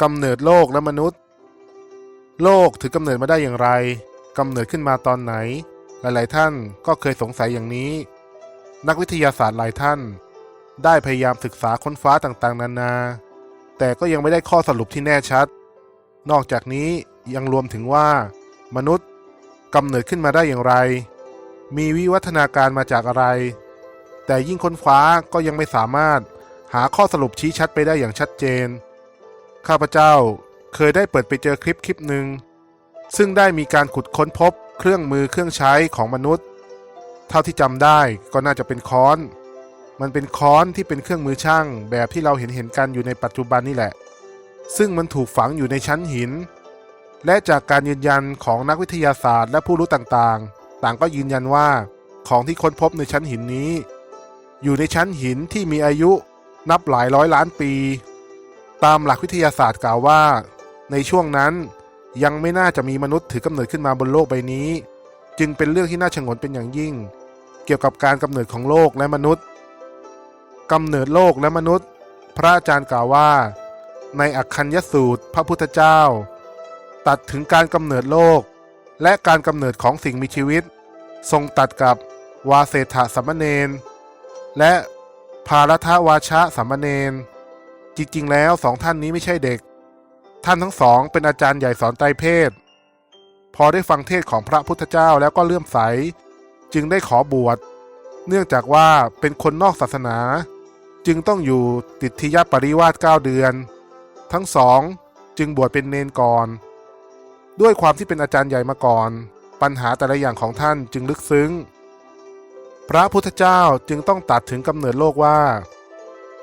กำเนิดโลกและมนุษย์ โลกถือกำเนิดมาได้อย่างไรกำเนิดขึ้นมาตอนไหน หลายๆ ท่านก็เคยสงสัยอย่างนี้ นักวิทยาศาสตร์หลายท่าน ได้พยายามศึกษาค้นฟ้าต่างๆ นานา แต่ก็ยังไม่ได้ข้อสรุปที่แน่ชัด นอกจากนี้ยังรวมถึงว่า มนุษย์กำเนิดขึ้นมาได้อย่างไร มีวิวัฒนาการมาจากอะไร แต่ยิ่งค้นคว้าก็ยังไม่สามารถหาข้อสรุปชี้ชัดไปได้อย่างชัดเจน ข้าพเจ้าเคยได้เปิดไปเจอคลิปคลิปหนึ่ง ซึ่งได้มีการขุดค้นพบเครื่องมือเครื่องใช้ของมนุษย์ เท่าที่จำได้ก็น่าจะเป็นค้อน มันเป็นค้อนที่เป็นเครื่องมือช่างแบบที่เราเห็นเห็นกันอยู่ในปัจจุบันนี่แหละ ซึ่งมันถูกฝังอยู่ในชั้นหิน และจากการยืนยันของนักวิทยาศาสตร์และผู้รู้ต่างๆ ต่างก็ยืนยันว่าของที่ค้นพบในชั้นหินนี้ อยู่ในชั้นหินที่มีอายุนับหลายร้อยล้านปี ตามหลักวิทยาศาสตร์กล่าวว่า ในช่วงนั้นยังไม่น่าจะมีมนุษย์ถือกำเนิดขึ้นมาบนโลกใบนี้ จึงเป็นเรื่องที่น่าชงนเป็นอย่างยิ่ง เกี่ยวกับการกำเนิดของโลกและมนุษย์กำเนิดโลกและมนุษย์ พระอาจารย์กล่าวว่า ในอักคัญยสูตรพระพุทธเจ้า ตัดถึงการกำเนิดโลก และการกำเนิดของสิ่งมีชีวิต ทรงตัดกับวาเศรษฐสัมมเนนและภารทวาชะสัมมเนน จริง ๆ แล้วสองท่านนี้ไม่ใช่เด็ก ท่านทั้งสองเป็นอาจารย์ใหญ่สอนไตรเพศ พอได้ฟังเทศของพระพุทธเจ้าแล้วก็เลื่อมใส จึงได้ขอบวช เนื่องจากว่าเป็นคนนอกศาสนา จึงต้องอยู่ติดทิยปริวาส9เดือน ทั้งสองจึงบวชเป็นเนนก่อน ด้วยความที่เป็นอาจารย์ใหญ่มาก่อน ปัญหาแต่ละอย่างของท่านจึงลึกซึ้ง พระพุทธเจ้าจึงต้องตัดถึงกำเนิดโลกว่า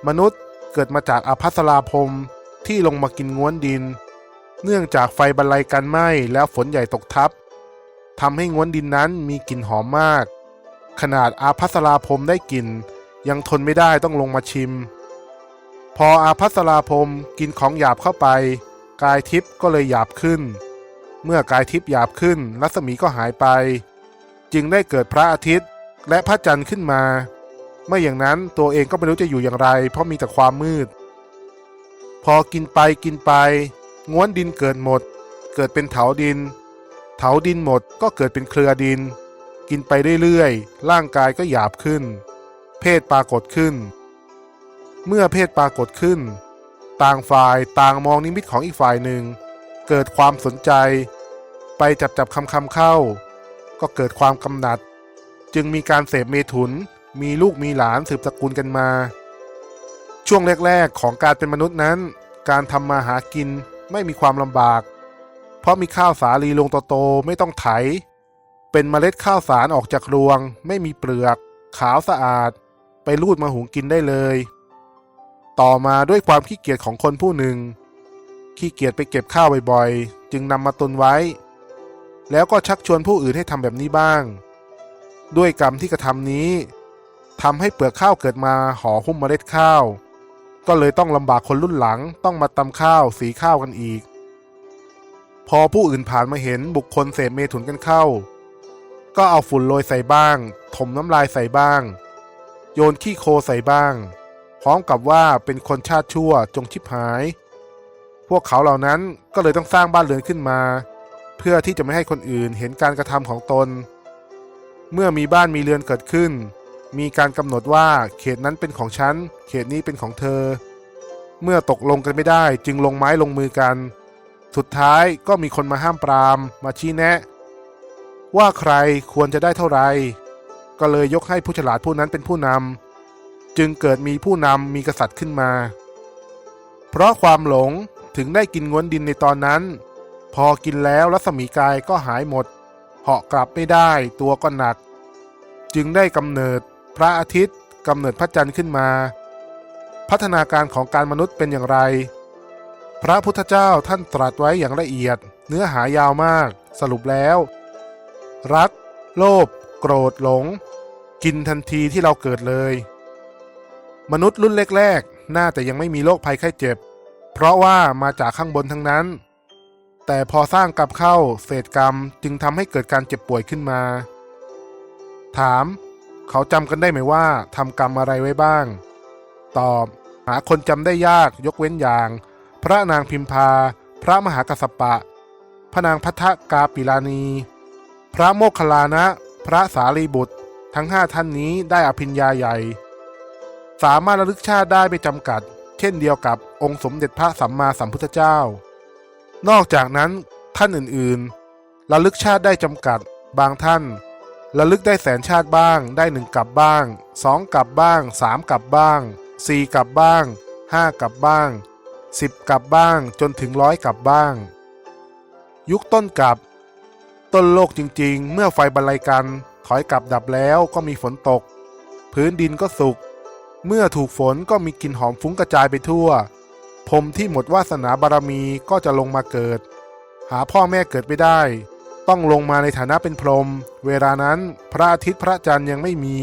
มนุษย์ เกิดมาจากอาภัสราพรมที่ลงมากินง้วนดิน เนื่องจากไฟบรรลัยกันไหม้แล้วฝนใหญ่ตกทับทำให้ง้วนดินนั้นมีกลิ่นหอมมาก ขนาดอาภัสราพรมได้กลิ่น ยังทนไม่ได้ต้องลงมาชิม พออาภัสราพรมกินของหยาบเข้าไป กายทิพย์ก็เลยหยาบขึ้น เมื่อกายทิพย์หยาบขึ้นรัศมีก็หายไป จึงได้เกิดพระอาทิตย์และพระจันทร์ขึ้นมา ไม่อย่างนั้นตัวเองก็ไม่รู้จะอยู่อย่างไร เพราะมีแต่ความมืด พอกินไปกินไปง้วนดินเกิดหมด เกิดเป็นเถาดิน เถาดินหมดก็เกิดเป็นเครือดิน กินไปเรื่อยๆร่างกายก็หยาบขึ้น เพศปรากฏขึ้น เมื่อเพศปรากฏขึ้น ต่างฝ่ายต่างมองนิมิตของอีกฝ่ายหนึ่ง เกิดความสนใจ ไปจับจับคำคำเข้า ก็เกิดความกำหนัด จึงมีการเสพเมถุน มีลูกมีหลานสืบตระกูลกันมา ช่วงแรกๆของการเป็นมนุษย์นั้น การทำมาหากินไม่มีความลำบาก เพราะมีข้าวสาลีลงโตๆไม่ต้องไถ เป็นเมล็ดข้าวสารออกจากรวง ไม่มีเปลือก ขาวสะอาด ไปรูดมาหุงกินได้เลย ต่อมาด้วยความขี้เกียจของคนผู้หนึ่ง ขี้เกียจไปเก็บข้าวบ่อยๆ จึงนำมาตุนไว้ แล้วก็ชักชวนผู้อื่นให้ทำแบบนี้บ้าง ด้วยกรรมที่กระทำนี้ ทำให้เปลือกข้าวเกิดมาห่อหุ้มเมล็ดข้าว ก็เลยต้องลำบากคนรุ่นหลังต้องมาตำข้าวสีข้าวกันอีก พอผู้อื่นผ่านมาเห็นบุคคลเสพเมถุนกันเข้า ก็เอาฝุ่นโรยใส่บ้าง ถมน้ำลายใส่บ้าง โยนขี้โคใส่บ้าง พร้อมกับว่าเป็นคนชาติชั่วจงชิบหาย พวกเขาเหล่านั้นก็เลยต้องสร้างบ้านเรือนขึ้นมา เพื่อที่จะไม่ให้คนอื่นเห็นการกระทำของตน เมื่อมีบ้านมีเรือนเกิดขึ้น มีการกำหนดว่าเขตนั้นเป็นของฉัน เขตนี้เป็นของเธอ เมื่อตกลงกันไม่ได้จึงลงไม้ลงมือกัน สุดท้ายก็มีคนมาห้ามปรามมาชี้แนะ ว่าใครควรจะได้เท่าไหร่ก็เลยยกให้ผู้ฉลาดผู้นั้นเป็นผู้นำจึงเกิดมีผู้นำมีกษัตริย์ขึ้นมา เพราะความหลงถึงได้กินง้วนดินในตอนนั้น พอกินแล้วรัศมีกายก็หายหมดเหาะกลับไม่ได้ตัวก็หนัก จึงได้กำเนิด พระอาทิตย์กำเนิดพระจันทร์ขึ้นมา พัฒนาการของการมนุษย์เป็นอย่างไร พระพุทธเจ้าท่านตรัสไว้อย่างละเอียด เนื้อหายาวมาก สรุปแล้ว รัก โลภโกรธหลง กินทันทีที่เราเกิดเลย มนุษย์รุ่นแรกๆ น่าจะยังไม่มีโรคภัยไข้เจ็บ เพราะว่ามาจากข้างบนทั้งนั้น แต่พอสร้างกรรมเข้าเศษกรรมจึงทำให้เกิดการเจ็บป่วยขึ้นมา ถาม เขาจำกันได้ไหมว่าทำกรรมอะไรไว้บ้าง ตอบ หาคนจำได้ยากยกเว้นอย่าง พระนางพิมพา พระมหากัสสปะ พระนางพัทธกาปิลานี พระโมคคัลลานะ พระสารีบุตร ทั้งห้าท่านนี้ได้อภิญญาใหญ่ สามารถระลึกชาติได้ไม่จำกัด เช่นเดียวกับองค์สมเด็จพระสัมมาสัมพุทธเจ้า นอกจากนั้นท่านอื่นๆ ระลึกชาติได้จำกัด บางท่าน ระลึกได้แสนชาติบ้าง ได้หนึ่งกับบ้าง สองกับบ้างสามกับบ้างสี่กับบ้างห้ากับบ้างสิบกับบ้างจนถึงร้อยกับบ้าง ยุคต้นกับ ต้นโลกจริงๆ เมื่อไฟบรรลัยกัน ถอยกลับดับแล้วก็มีฝนตก พื้นดินก็สุก เมื่อถูกฝนก็มีกลิ่นหอมฟุ้งกระจายไปทั่วพรมที่หมดวาสนาบารมีก็จะลงมาเกิด หาพ่อแม่เกิดไม่ได้ ต้องลงมาในฐานะเป็นพรหมเวลานั้นพระอาทิตย์พระจันทร์ยังไม่มี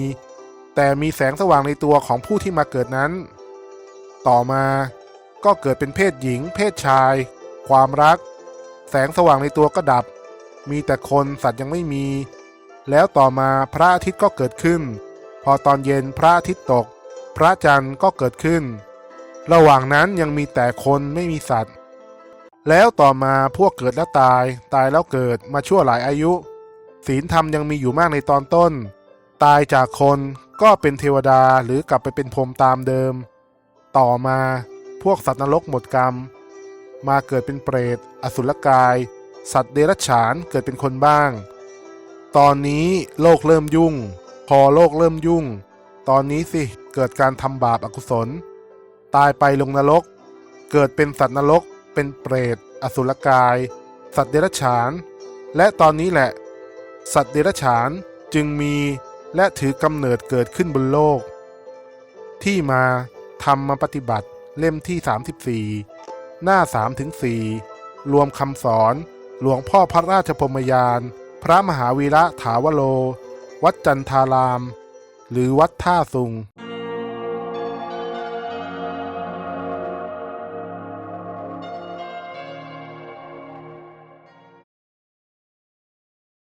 แต่มีแสงสว่างในตัวของผู้ที่มาเกิดนั้น ต่อมาก็เกิดเป็นเพศหญิง เพศชาย ความรัก แสงสว่างในตัวก็ดับ มีแต่คนสัตว์ยังไม่มี แล้วต่อมาพระอาทิตย์ก็เกิดขึ้น พอตอนเย็นพระอาทิตย์ตก พระจันทร์ก็เกิดขึ้น ระหว่างนั้นยังมีแต่คนไม่มีสัตว์ แล้วต่อมาพวกเกิดแล้วตาย ตายแล้วเกิดมาชั่วหลายอายุ ศีลธรรมยังมีอยู่มากในตอนต้น ตายจากคนก็เป็นเทวดาหรือกลับไปเป็นพรหมตามเดิม ต่อมาพวกสัตว์นรกหมดกรรม มาเกิดเป็นเปรต อสุรกาย สัตว์เดรัจฉานเกิดเป็นคนบ้าง ตอนนี้โลกเริ่มยุ่ง พอโลกเริ่มยุ่ง ตอนนี้สิเกิดการทำบาปอกุศล ตายไปลงนรก เกิดเป็นสัตว์นรก เป็นเปรต อสุรกาย สัตว์เดรัจฉาน และตอนนี้แหละ สัตว์เดรัจฉานจึงมีและถือกำเนิดเกิดขึ้นบนโลก ที่มาทำมาปฏิบัติเล่มที่ 34 หน้า3ถึง4รวมคำสอน หลวงพ่อพระราชพมยาน พระมหาวีระถาวโล วัดจันทาราม หรือวัดท่าสุง